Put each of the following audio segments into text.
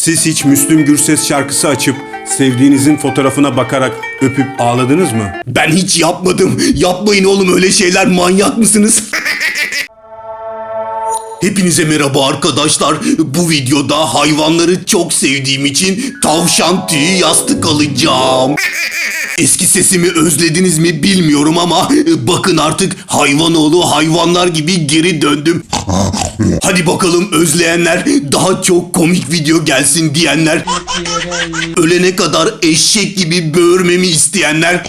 Siz hiç Müslüm Gürses şarkısı açıp sevdiğinizin fotoğrafına bakarak öpüp ağladınız mı? Ben hiç yapmadım. Yapmayın oğlum öyle şeyler manyak mısınız? Hepinize merhaba arkadaşlar. Bu videoda hayvanları çok sevdiğim için tavşan tüyü yastık alacağım. Eski sesimi özlediniz mi bilmiyorum ama bakın artık hayvanoğlu hayvanlar gibi geri döndüm. Hadi bakalım özleyenler, daha çok komik video gelsin diyenler, ölene kadar eşek gibi böğürmemi isteyenler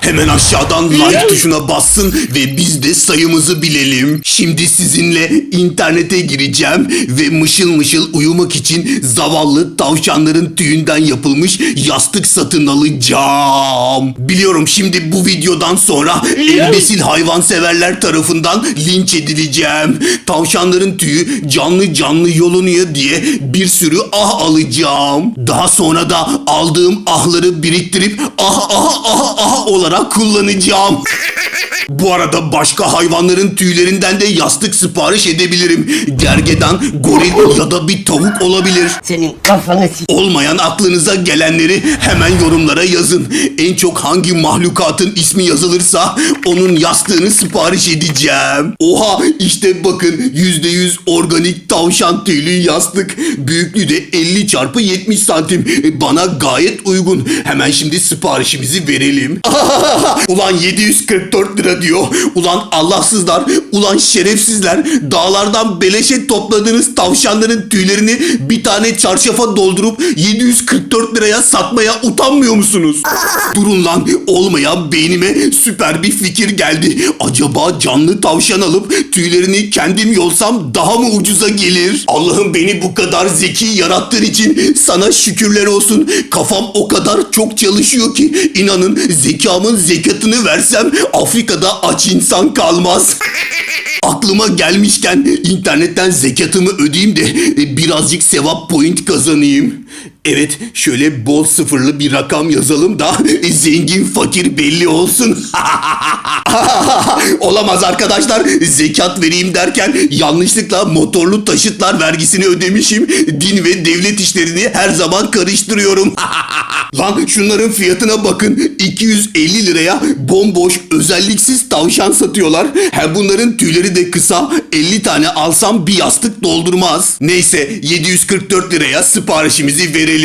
hemen aşağıdan like tuşuna bassın ve biz de sayımızı bilelim. Şimdi sizinle internete gireceğim ve mışıl mışıl uyumak için zavallı tavşanların tüyünden yapılmış yastık satın alacağım. Biliyorum şimdi bu videodan sonra embesil hayvanseverler tarafından linç edileceğim. Tavşanların tüyü canlı canlı yolunuyor diye bir sürü ah alacağım. Daha sonra da aldığım ahları biriktirip ah ah ah ah olarak kullanacağım. Bu arada başka hayvanların tüylerinden de yastık sipariş edebilirim. Gergedan, goril ya da bir tavuk olabilir. Senin kafanı s- Olmayan aklınıza gelenleri hemen yorumlara yazın. En çok hangi mahlukatın ismi yazılırsa onun yastığını sipariş edeceğim. Oha işte bakın %100 organik tavşan tüylü yastık. Büyüklüğü de 50 çarpı 70 santim. E, Bana gayet uygun. Hemen şimdi siparişimizi verelim. Ulan 744 lira diyor. Ulan Allahsızlar, ulan şerefsizler. Dağlardan beleşe topladığınız tavşanların tüylerini bir tane çarşafa doldurup 744 liraya satmaya utanmıyor musunuz? Durun lan olmayan beynime süper bir fikir geldi. Acaba canlı tavşan alıp tüylerini kendim yolsam daha mı ucuza gelir? Allah'ım beni bu kadar zeki yarattığın için sana şükürler olsun. Kafam o kadar çok çalışıyor ki inanın zekamın zekatını versem Afrika'da aç insan kalmaz. Aklıma gelmişken internetten zekatımı ödeyeyim de e, birazcık sevap point kazanayım. Evet şöyle bol sıfırlı bir rakam yazalım da zengin fakir belli olsun. Olamaz arkadaşlar zekat vereyim derken yanlışlıkla motorlu taşıtlar vergisini ödemişim. Din ve devlet işlerini her zaman karıştırıyorum. Lan şunların fiyatına bakın 250 liraya bomboş özelliksiz tavşan satıyorlar. Hem bunların tüyleri de kısa 50 tane alsam bir yastık doldurmaz. Neyse 744 liraya siparişimizi verelim.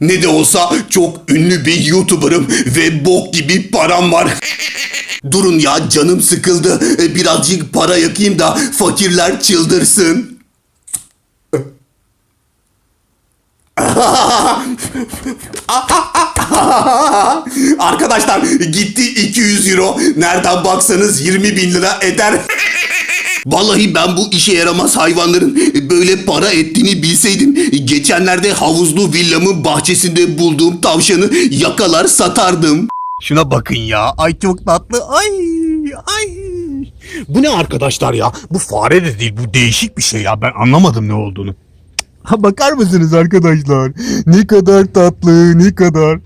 Ne de olsa çok ünlü bir YouTuber'ım ve bok gibi param var. Durun ya canım sıkıldı. E, Birazcık para yakayım da fakirler çıldırsın. Arkadaşlar gitti 200 euro. Nereden baksanız 20 bin lira eder. Vallahi ben bu işe yaramaz hayvanların böyle para ettiğini bilseydim geçenlerde havuzlu villamın bahçesinde bulduğum tavşanı yakalar satardım. Şuna bakın ya. Ay çok tatlı. Ay ay. Bu ne arkadaşlar ya? Bu fare de değil. Bu değişik bir şey ya. Ben anlamadım ne olduğunu. Ha bakar mısınız arkadaşlar? Ne kadar tatlı, ne kadar.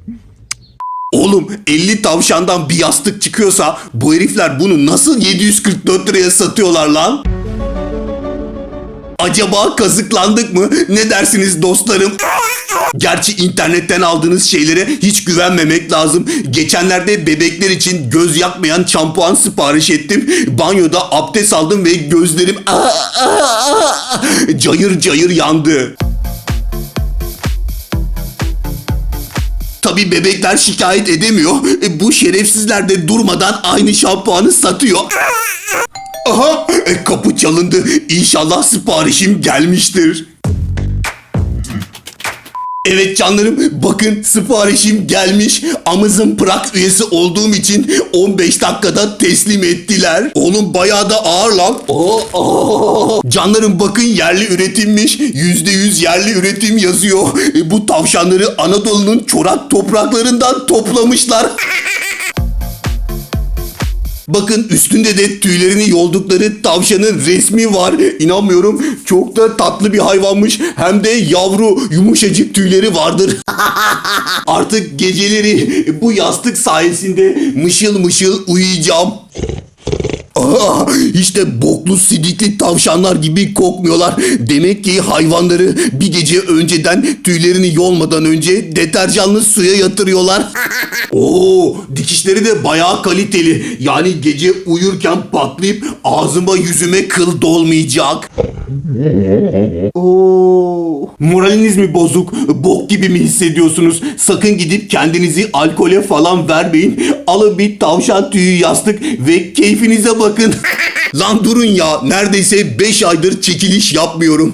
Oğlum 50 tavşandan bir yastık çıkıyorsa bu herifler bunu nasıl 744 liraya satıyorlar lan? Acaba kazıklandık mı? Ne dersiniz dostlarım? Gerçi internetten aldığınız şeylere hiç güvenmemek lazım. Geçenlerde bebekler için göz yakmayan şampuan sipariş ettim. Banyoda abdest aldım ve gözlerim cayır cayır yandı. Tabi bebekler şikayet edemiyor. E, bu şerefsizler de durmadan aynı şampuanı satıyor. Aha e, kapı çalındı. İnşallah siparişim gelmiştir. Evet canlarım bakın siparişim gelmiş. Amazon Prime üyesi olduğum için 15 dakikada teslim ettiler. Oğlum bayağı da ağır lan. Oo, oo. Canlarım bakın yerli üretimmiş. %100 yerli üretim yazıyor. E, bu tavşanları Anadolu'nun çorak topraklarından toplamışlar. Bakın üstünde de tüylerini yoldukları tavşanın resmi var. İnanmıyorum. Çok da tatlı bir hayvanmış. Hem de yavru yumuşacık tüyleri vardır. Artık geceleri bu yastık sayesinde mışıl mışıl uyuyacağım. Aa, işte boklu sidikli tavşanlar gibi kokmuyorlar. Demek ki hayvanları bir gece önceden tüylerini yolmadan önce deterjanlı suya yatırıyorlar. Oo, dikişleri de bayağı kaliteli. Yani gece uyurken patlayıp ağzıma yüzüme kıl dolmayacak. Oo. Moraliniz mi bozuk? Bok gibi mi hissediyorsunuz? Sakın gidip kendinizi alkole falan vermeyin. Alın bir tavşan tüyü yastık ve keyfinize bakın. Lan durun ya. Neredeyse 5 aydır çekiliş yapmıyorum.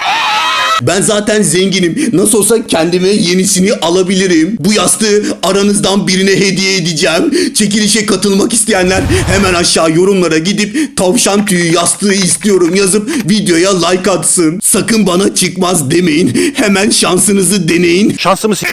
Ben zaten zenginim. Nasıl olsa kendime yenisini alabilirim. Bu yastığı aranızdan birine hediye edeceğim. Çekilişe katılmak isteyenler hemen aşağı yorumlara gidip tavşan tüyü yastığı istiyorum yazıp videoya like atsın. Sakın bana çıkmaz demeyin. Hemen şansınızı deneyin. Şansımı s-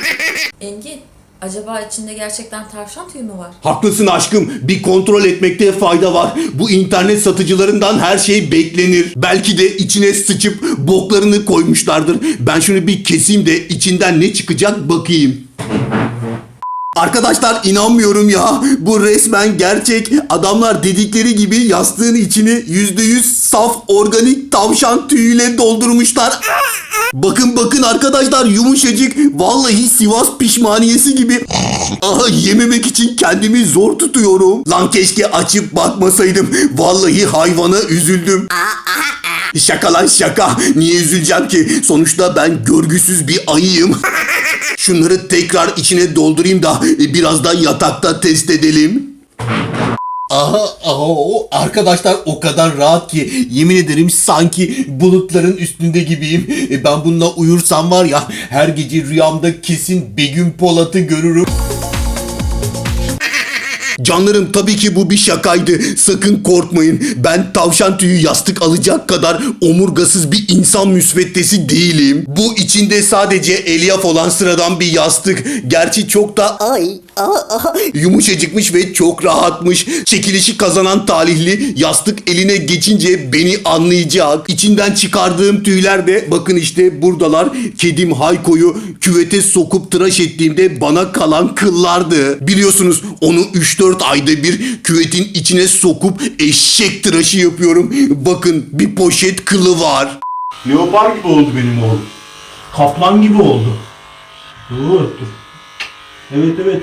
Engin, acaba içinde gerçekten tavşan tüyü mü var? Haklısın aşkım. Bir kontrol etmekte fayda var. Bu internet satıcılarından her şey beklenir. Belki de içine sıçıp boklarını koymuşlardır. Ben şunu bir keseyim de içinden ne çıkacak bakayım. Arkadaşlar inanmıyorum ya. Bu resmen gerçek. Adamlar dedikleri gibi yastığın içini %100 saf organik tavşan tüyüyle doldurmuşlar. Bakın bakın arkadaşlar yumuşacık. Vallahi Sivas pişmaniyesi gibi. Aha yememek için kendimi zor tutuyorum. Lan keşke açıp bakmasaydım. Vallahi hayvana üzüldüm. Şaka lan şaka. Niye üzüleceğim ki? Sonuçta ben görgüsüz bir ayıyım. Şunları tekrar içine doldurayım da e, birazdan yatakta test edelim. Aha, aha, o arkadaşlar o kadar rahat ki yemin ederim sanki bulutların üstünde gibiyim. E, ben bununla uyursam var ya her gece rüyamda kesin Begüm Polat'ı görürüm. Canlarım tabii ki bu bir şakaydı. Sakın korkmayın. Ben tavşan tüyü yastık alacak kadar omurgasız bir insan müsveddesi değilim. Bu içinde sadece elyaf olan sıradan bir yastık. Gerçi çok da ay yumuşacıkmış ve çok rahatmış. Çekilişi kazanan talihli yastık eline geçince beni anlayacak. İçinden çıkardığım tüyler de bakın işte buradalar. Kedim Hayko'yu küvete sokup tıraş ettiğimde bana kalan kıllardı. Biliyorsunuz onu 3-4 ayda bir küvetin içine sokup eşek tıraşı yapıyorum. Bakın bir poşet kılı var. Leopar gibi oldu benim oğlum. Kaplan gibi oldu. Dur dur. Evet evet.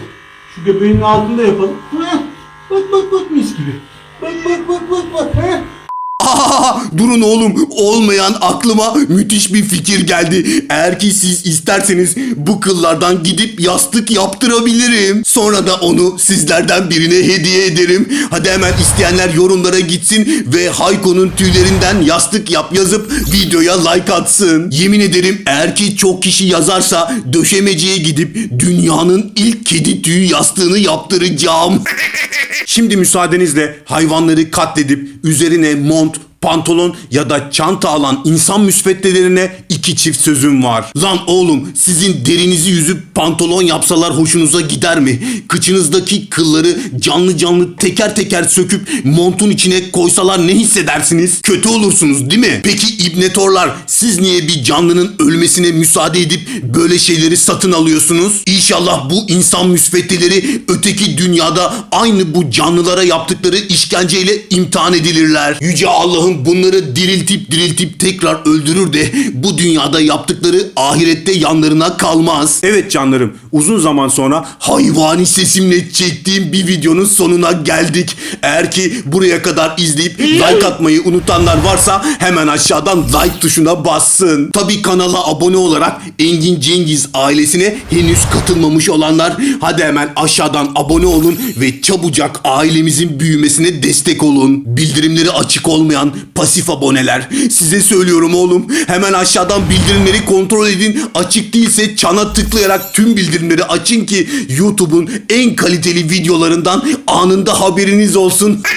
Şu göbeğinin altında yapalım. Heh. Bak bak bak mis gibi. Bak bak bak bak bak. Heh. Durun oğlum olmayan aklıma müthiş bir fikir geldi. Eğer ki siz isterseniz bu kıllardan gidip yastık yaptırabilirim. Sonra da onu sizlerden birine hediye ederim. Hadi hemen isteyenler yorumlara gitsin ve Hayko'nun tüylerinden yastık yap yazıp videoya like atsın. Yemin ederim eğer ki çok kişi yazarsa döşemeciye gidip dünyanın ilk kedi tüyü yastığını yaptıracağım. Şimdi müsaadenizle hayvanları katledip üzerine mont, pantolon ya da çanta alan insan müsveddelerine iki çift sözüm var. Lan oğlum sizin derinizi yüzüp pantolon yapsalar hoşunuza gider mi? Kıçınızdaki kılları canlı canlı teker teker söküp montun içine koysalar ne hissedersiniz? Kötü olursunuz değil mi? Peki ibnetorlar siz niye bir canlının ölmesine müsaade edip böyle şeyleri satın alıyorsunuz? İnşallah bu insan müsveddeleri öteki dünyada aynı bu canlılara yaptıkları işkenceyle imtihan edilirler. Yüce Allah'ım bunları diriltip diriltip tekrar öldürür de bu dünyada yaptıkları ahirette yanlarına kalmaz. Evet canlarım uzun zaman sonra Hayvani sesimle çektiğim bir videonun sonuna geldik. Eğer ki buraya kadar izleyip like atmayı unutanlar varsa hemen aşağıdan like tuşuna bassın. Tabi kanala abone olarak Engin Cengiz ailesine henüz katılmamış olanlar hadi hemen aşağıdan abone olun ve çabucak ailemizin büyümesine destek olun. Bildirimleri açık olmayan pasif aboneler size söylüyorum oğlum hemen aşağıdan bildirimleri kontrol edin. Açık değilse çana tıklayarak tüm bildirimleri açın ki YouTube'un en kaliteli videolarından anında haberiniz olsun.